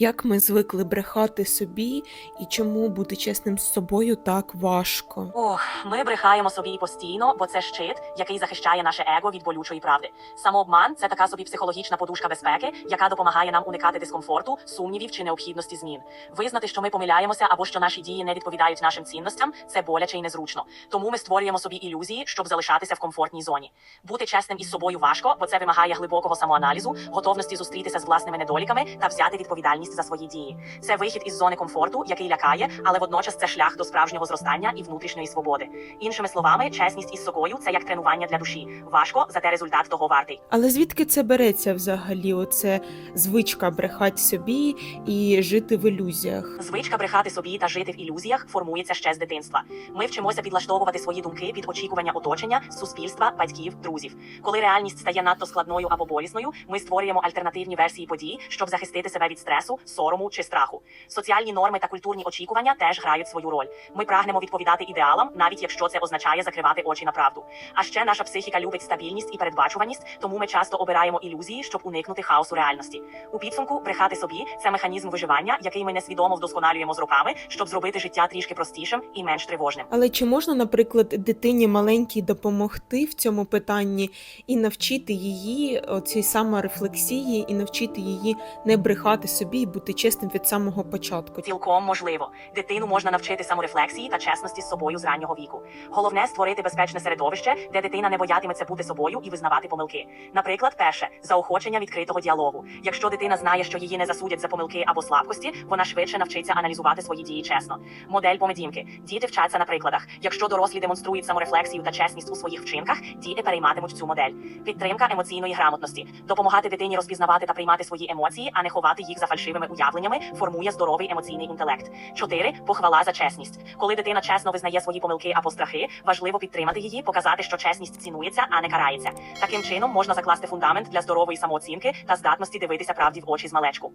Як ми звикли брехати собі, і чому бути чесним з собою так важко? Ох, ми брехаємо собі постійно, бо це щит, який захищає наше его від болючої правди. Самообман це така собі психологічна подушка безпеки, яка допомагає нам уникати дискомфорту, сумнівів чи необхідності змін. Визнати, що ми помиляємося або що наші дії не відповідають нашим цінностям, це боляче і незручно. Тому ми створюємо собі ілюзії, щоб залишатися в комфортній зоні. Бути чесним із собою важко, бо це вимагає глибокого самоаналізу, готовності зустрітися з власними недоліками та взяти відповідальність за свої дії. Це вихід із зони комфорту, який лякає, але водночас це шлях до справжнього зростання і внутрішньої свободи. Іншими словами, чесність із собою це як тренування для душі. Важко, зате результат того вартий. Але звідки це береться взагалі? Оце звичка брехати собі і жити в ілюзіях. Звичка брехати собі та жити в ілюзіях формується ще з дитинства. Ми вчимося підлаштовувати свої думки під очікування оточення, суспільства, батьків, друзів. Коли реальність стає надто складною або болісною, ми створюємо альтернативні версії подій, щоб захистити себе від стресу, сорому чи страху. Соціальні норми та культурні очікування теж грають свою роль. Ми прагнемо відповідати ідеалам, навіть якщо це означає закривати очі на правду. А ще наша психіка любить стабільність і передбачуваність, тому ми часто обираємо ілюзії, щоб уникнути хаосу реальності. У підсумку брехати собі це механізм виживання, який ми несвідомо вдосконалюємо з роками, щоб зробити життя трішки простішим і менш тривожним. Але чи можна, наприклад, дитині маленькій допомогти в цьому питанні і навчити її оцій саморефлексії, і навчити її не брехати собі бути чесним від самого початку? Цілком можливо. Дитину можна навчити саморефлексії та чесності з собою з раннього віку. Головне створити безпечне середовище, де дитина не боятиметься бути собою і визнавати помилки. Наприклад, перше заохочення відкритого діалогу. Якщо дитина знає, що її не засудять за помилки або слабкості, вона швидше навчиться аналізувати свої дії чесно. Модель поведінки. Діти вчаться на прикладах. Якщо дорослі демонструють саморефлексію та чесність у своїх вчинках, діти перейматимуть цю модель. Підтримка емоційної грамотності. Допомагати дитині розпізнавати та приймати свої емоції, а не ховати їх за фальшивими уявленнями, формує здоровий емоційний інтелект. 4. похвала за чесність. Коли дитина чесно визнає свої помилки або страхи, важливо підтримати її, показати, що чесність цінується, а не карається. Таким чином можна закласти фундамент для здорової самооцінки та здатності дивитися правді в очі з малечку.